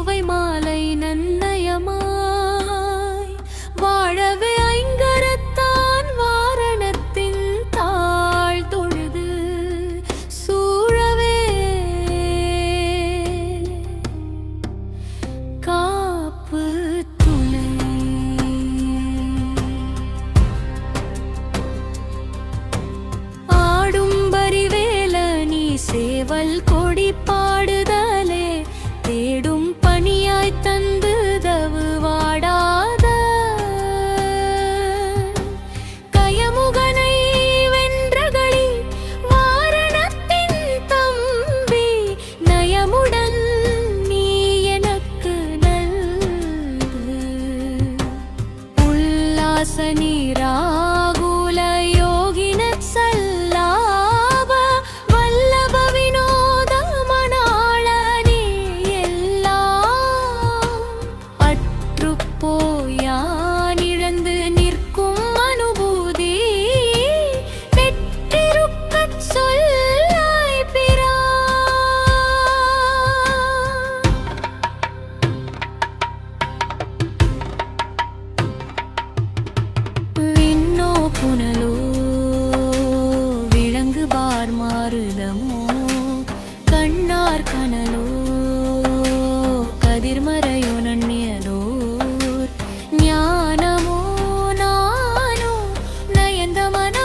பூவை மாலை நன்னயமாய். வாழவே ஐங்கரத்தான் வாரணத்தின் தாழ் தொழுது சூழவே. காப்பு துளை. ஆடும் பரிவேல நீ சேவல் கொடிப்பா പാർക്കനലോ കതിർമറയോ നണ്ണിയലോ ജ്ഞാനമോ നാനോ നയന്തമന